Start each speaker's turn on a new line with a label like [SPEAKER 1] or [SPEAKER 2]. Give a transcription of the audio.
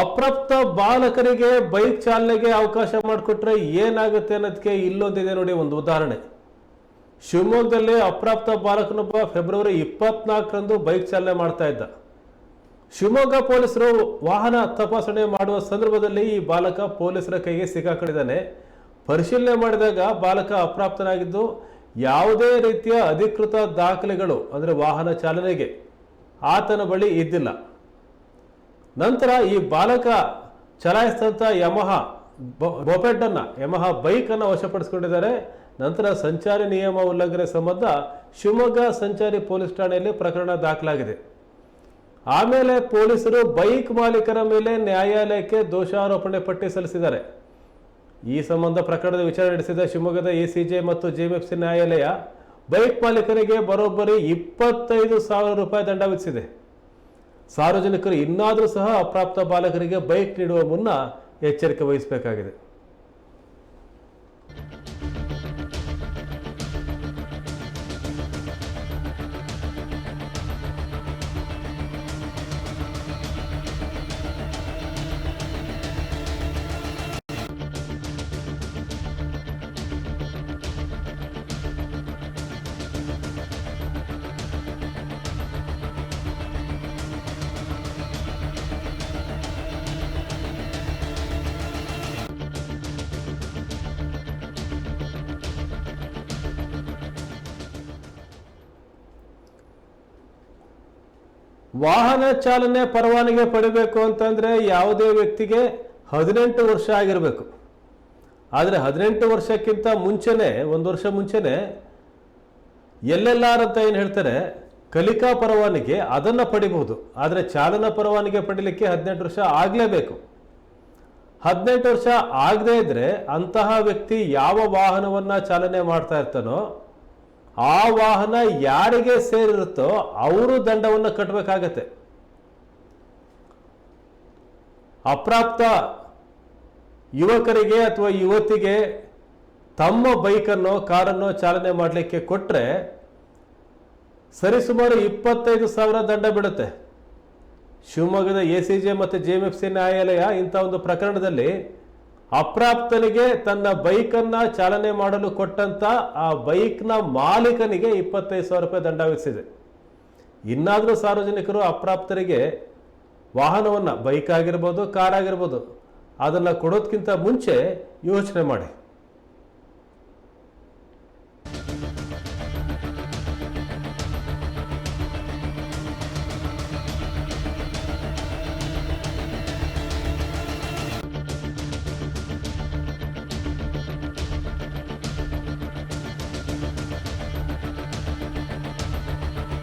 [SPEAKER 1] ಅಪ್ರಾಪ್ತ ಬಾಲಕರಿಗೆ ಬೈಕ್ ಚಾಲನೆಗೆ ಅವಕಾಶ ಮಾಡಿಕೊಟ್ರೆ ಏನಾಗುತ್ತೆ ಅನ್ನೋದಕ್ಕೆ ಇಲ್ಲೊಂದಿದೆ ನೋಡಿ ಒಂದು ಉದಾಹರಣೆ. ಶಿವಮೊಗ್ಗದಲ್ಲಿ ಅಪ್ರಾಪ್ತ ಬಾಲಕನೊಬ್ಬ ಫೆಬ್ರವರಿ ಇಪ್ಪತ್ನಾಲ್ಕರಂದು ಬೈಕ್ ಚಾಲನೆ ಮಾಡ್ತಾ ಇದ್ದ. ಶಿವಮೊಗ್ಗ ಪೊಲೀಸರು ವಾಹನ ತಪಾಸಣೆ ಮಾಡುವ ಸಂದರ್ಭದಲ್ಲಿ ಈ ಬಾಲಕ ಪೊಲೀಸರ ಕೈಗೆ ಸಿಕ್ಕಾಕೊಂಡಿದ್ದಾನೆ. ಪರಿಶೀಲನೆ ಮಾಡಿದಾಗ ಬಾಲಕ ಅಪ್ರಾಪ್ತನಾಗಿದ್ದು ಯಾವುದೇ ರೀತಿಯ ಅಧಿಕೃತ ದಾಖಲೆಗಳು, ಅಂದರೆ ವಾಹನ ಚಾಲನೆಗೆ, ಆತನ ಬಳಿ ಇದ್ದಿಲ್ಲ. ನಂತರ ಈ ಬಾಲಕ ಚಲಾಯಿಸಿದಂಥ ಯಮಹ ಬೊಪೆಟ್ಟನ್ನು ಯಮಹ ಬೈಕನ್ನು ವಶಪಡಿಸ್ಕೊಂಡಿದ್ದಾರೆ. ನಂತರ ಸಂಚಾರಿ ನಿಯಮ ಉಲ್ಲಂಘನೆ ಸಂಬಂಧ ಶಿವಮೊಗ್ಗ ಸಂಚಾರಿ ಪೊಲೀಸ್ ಠಾಣೆಯಲ್ಲಿ ಪ್ರಕರಣ ದಾಖಲಾಗಿದೆ. ಆಮೇಲೆ ಪೊಲೀಸರು ಬೈಕ್ ಮಾಲೀಕರ ಮೇಲೆ ನ್ಯಾಯಾಲಯಕ್ಕೆ ದೋಷಾರೋಪಣೆ ಪಟ್ಟಿ ಸಲ್ಲಿಸಿದ್ದಾರೆ. ಈ ಸಂಬಂಧ ಪ್ರಕರಣದ ವಿಚಾರಣೆ ನಡೆಸಿದ ಶಿವಮೊಗ್ಗದ ಎಸಿಜೆ ಮತ್ತು ಜಿಎಂಎಫ್ಸಿ ನ್ಯಾಯಾಲಯ ಬೈಕ್ ಮಾಲೀಕರಿಗೆ ಬರೋಬ್ಬರಿ ಇಪ್ಪತ್ತೈದು ಸಾವಿರ ರೂಪಾಯಿ ದಂಡ ವಿಧಿಸಿದೆ. ಸಾರ್ವಜನಿಕರು ಇನ್ನಾದರೂ ಸಹ ಅಪ್ರಾಪ್ತ ಬಾಲಕರಿಗೆ ಬೈಕ್ ನೀಡುವ ಮುನ್ನ ಎಚ್ಚರಿಕೆ ವಹಿಸಬೇಕಾಗಿದೆ. ವಾಹನ ಚಾಲನೆ ಪರವಾನಿಗೆ ಪಡಿಬೇಕು ಅಂತಂದ್ರೆ ಯಾವುದೇ ವ್ಯಕ್ತಿಗೆ ಹದಿನೆಂಟು ವರ್ಷ ಆಗಿರಬೇಕು. ಆದರೆ ಹದಿನೆಂಟು ವರ್ಷಕ್ಕಿಂತ ಮುಂಚೆನೆ, ಒಂದು ವರ್ಷ ಮುಂಚೆನೆ ಎಲ್ಲೆಲ್ಲಾರ್ ಎಲ್ ಅಂತ ಏನು ಹೇಳ್ತಾರೆ, ಕಲಿಕಾ ಪರವಾನಿಗೆ ಅದನ್ನು ಪಡಿಬಹುದು. ಆದರೆ ಚಾಲನಾ ಪರವಾನಿಗೆ ಪಡಿಲಿಕ್ಕೆ ಹದಿನೆಂಟು ವರ್ಷ ಆಗಲೇಬೇಕು. ಹದಿನೆಂಟು ವರ್ಷ ಆಗದೇ ಇದ್ದರೆ ಅಂತಹ ವ್ಯಕ್ತಿ ಯಾವ ವಾಹನವನ್ನ ಚಾಲನೆ ಮಾಡ್ತಾ ಇರ್ತಾನೋ ಆ ವಾಹನ ಯಾರಿಗೆ ಸೇರಿರುತ್ತೋ ಅವರು ದಂಡವನ್ನು ಕಟ್ಟಬೇಕಾಗತ್ತೆ. ಅಪ್ರಾಪ್ತ ಯುವಕರಿಗೆ ಅಥವಾ ಯುವತಿಗೆ ತಮ್ಮ ಬೈಕನ್ನು, ಕಾರನ್ನು ಚಾಲನೆ ಮಾಡಲಿಕ್ಕೆ ಕೊಟ್ಟರೆ ಸರಿಸುಮಾರು ಇಪ್ಪತ್ತೈದು ಸಾವಿರ ದಂಡ ಬಿಡುತ್ತೆ. ಶಿವಮೊಗ್ಗದ ಎ ಸಿ ಜೆ ಮತ್ತು ಜೆ ಎಫ್ ಸಿ ನ್ಯಾಯಾಲಯ ಇಂಥ ಒಂದು ಪ್ರಕರಣದಲ್ಲಿ ಅಪ್ರಾಪ್ತನಿಗೆ ತನ್ನ ಬೈಕನ್ನ ಚಾಲನೆ ಮಾಡಲು ಕೊಟ್ಟಂತ ಆ ಬೈಕ್ನ ಮಾಲೀಕನಿಗೆ ಇಪ್ಪತ್ತೈದು ಸಾವಿರ ರೂಪಾಯಿ ದಂಡ ವಿಧಿಸಿದೆ. ಇನ್ನಾದರೂ ಸಾರ್ವಜನಿಕರು ಅಪ್ರಾಪ್ತರಿಗೆ ವಾಹನವನ್ನು ಬೈಕ್ ಆಗಿರ್ಬೋದು, ಕಾರ್ ಆಗಿರ್ಬೋದು, ಅದನ್ನು ಕೊಡೋದಕ್ಕಿಂತ ಮುಂಚೆ ಯೋಚನೆ ಮಾಡಿ.